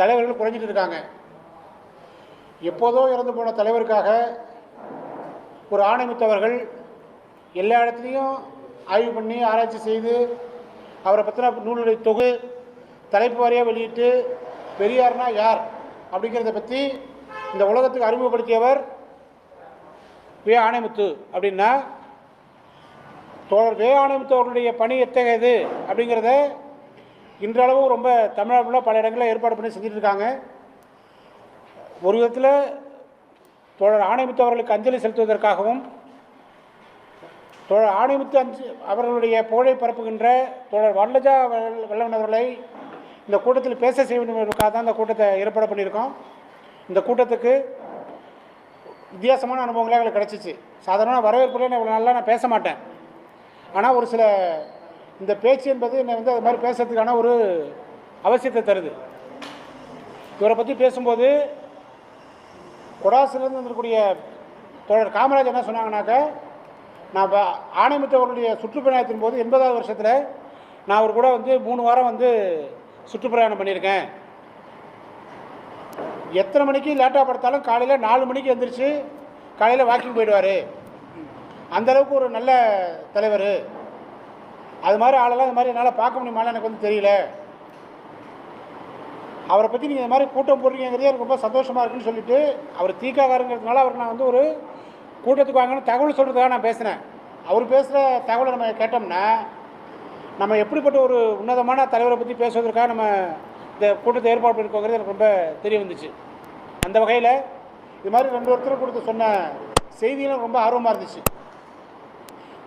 தலைவர்கள் குறைஞ்சிட்டு இருக்காங்க. எப்போதோ இறந்து போன தலைவருக்காக ஒரு ஆணைமுத்தவர்கள் எல்லா இடத்துலையும் ஆய்வு பண்ணி ஆராய்ச்சி செய்து அவரை பற்றின நூலுடைய தொகு தலைப்பு வாரியாக வெளியிட்டு பெரியார்னா யார்? அப்படிங்கிறத பற்றி இந்த உலகத்துக்கு அறிமுகப்படுத்தியவர் வே. ஆணைமுத்து அப்படின்னா தோழர் வே. ஆணைமுத்து அவர்களுடைய பணி எத்தகையது அப்படிங்கிறத இன்றளவும் ரொம்ப தமிழ்நாட்டில் பல இடங்களில் ஏற்பாடு பண்ணி செஞ்சுட்டு இருக்காங்க ஒரு விதத்தில் தோழர் ஆணைமுத்து அவர்களுக்கு அஞ்சலி செலுத்துவதற்காகவும் தோழர் ஆணைமுத்து அஞ்சு அவர்களுடைய புகழை பரப்புகின்ற தோழர் வல்லஜா வெள்ள- அவர்களை இந்த கூட்டத்தில் பேச செய்ய வேண்டும் என்பதற்காக தான் இந்த கூட்டத்தை ஏற்பாடு பண்ணியிருக்கோம். இந்த கூட்டத்துக்கு வித்தியாசமான அனுபவங்களே எங்களுக்கு கிடச்சிச்சு. சாதாரண வரவேற்புகளே நான் இவ்வளோ நாளாக நான் பேச மாட்டேன். ஆனால் ஒரு சில இந்த பேச்சு என்பது என்னை வந்து அது மாதிரி பேசுறதுக்கான ஒரு அவசியத்தை தருது. இவரை பற்றி பேசும்போது கொடாசிலிருந்து இருக்கக்கூடிய தோழர் காமராஜ் என்ன சொன்னாங்கனாக்க நான் ஆணைமித்தவர்களுடைய சுற்றுப்பயணத்தின் போது எண்பதாவது வருஷத்தில் நான் அவர் கூட வந்து மூணு வாரம் வந்து சுற்றுப்பிரயாணம் பண்ணியிருக்கேன். எத்தனை மணிக்கு லேட்டாக படுத்தாலும் காலையில் நாலு மணிக்கு எந்திரிச்சு காலையில் வாக்கிங் போயிடுவார். அந்தளவுக்கு ஒரு நல்ல தலைவர். அது மாதிரி ஆளெல்லாம் இது மாதிரி என்னால் பார்க்க முடியுமாலாம் எனக்கு வந்து தெரியல. அவரை பற்றி நீங்கள் இந்த மாதிரி கூட்டம் போடுறீங்கிறதே எனக்கு ரொம்ப சந்தோஷமாக இருக்குன்னு சொல்லிட்டு அவர் தீக்காகாரங்கிறதுனால அவருக்கு நான் வந்து ஒரு கூட்டத்துக்கு வாங்கன்னு தகவல் சொல்கிறதுக்காக நான் பேசினேன். அவர் பேசுகிற தகவலை நம்ம கேட்டோம்னா நம்ம எப்படிப்பட்ட ஒரு உன்னதமான தலைவரை பற்றி பேசுவதற்காக நம்ம இந்த கூட்டத்தை ஏற்பாடு பண்ணிருக்கோங்கிறது எனக்கு ரொம்ப தெரிய வந்துச்சு. அந்த வகையில் இது மாதிரி ரெண்டு ஒருத்தர் கொடுத்து சொன்ன செய்திகளும் ரொம்ப ஆர்வமாக இருந்துச்சு.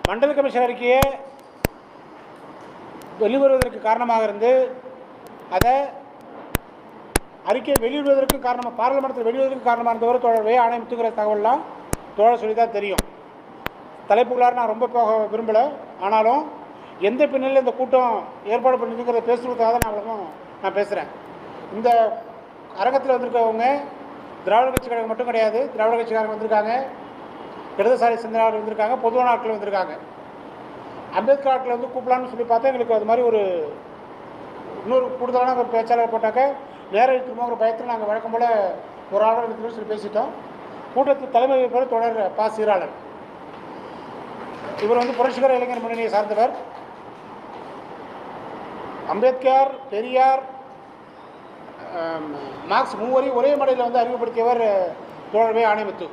மண்டல கமிஷன் அறிக்கையை வெளிவருவதற்கு காரணமாக இருந்து அதை அறிக்கை வெளியிடுவதற்கு காரணமாக பாராளுமன்றத்தில் வெளியிடுவதற்கு காரணமாக இருந்தவர் தோழர் வே ஆணையத்துங்கிற தகவல்லாம் தோழர் சொல்லி தான் தெரியும். தலைப்புகளாக நான் ரொம்ப போக விரும்பலை. ஆனாலும் எந்த பின்னணியில் இந்த கூட்டம் ஏற்பாடு பண்ணிருக்கிறத பேசுகிறதுக்காக தான் நான் நான் பேசுகிறேன் இந்த அரங்கத்தில் வந்திருக்கவங்க திராவிட கட்சிக்காரங்க மட்டும் கிடையாது. திராவிட கட்சிக்காரங்க வந்திருக்காங்க. இடதுசாரி சிந்தனையாளர்கள் வந்திருக்காங்க. பொதுவான ஆட்கள் வந்திருக்காங்க. அம்பேத்கர் வந்து கூப்பிடலான்னு சொல்லி பார்த்தா எங்களுக்கு அது மாதிரி ஒரு இன்னொரு கூடுதலான ஒரு பேச்சாளர் போட்டாக்க நேரம் இருக்குமோங்கிற பயத்தில் நாங்கள் வழக்கம் போல் ஒரு ஆளர் இருக்குன்னு சொல்லி பேசிட்டோம். கூட்டத்தில் தலைமை வகிப்பவர் தொடர் பா. சீராளர் இவர் வந்து புரட்சிகர இளைஞர் முன்னணியை சார்ந்தவர். அம்பேத்கர் பெரியார் மார்க்ஸ் மூவரையும் ஒரே மடையில் வந்து அறிவுப்படுத்தியவர் தோழவே ஆணைமுத்து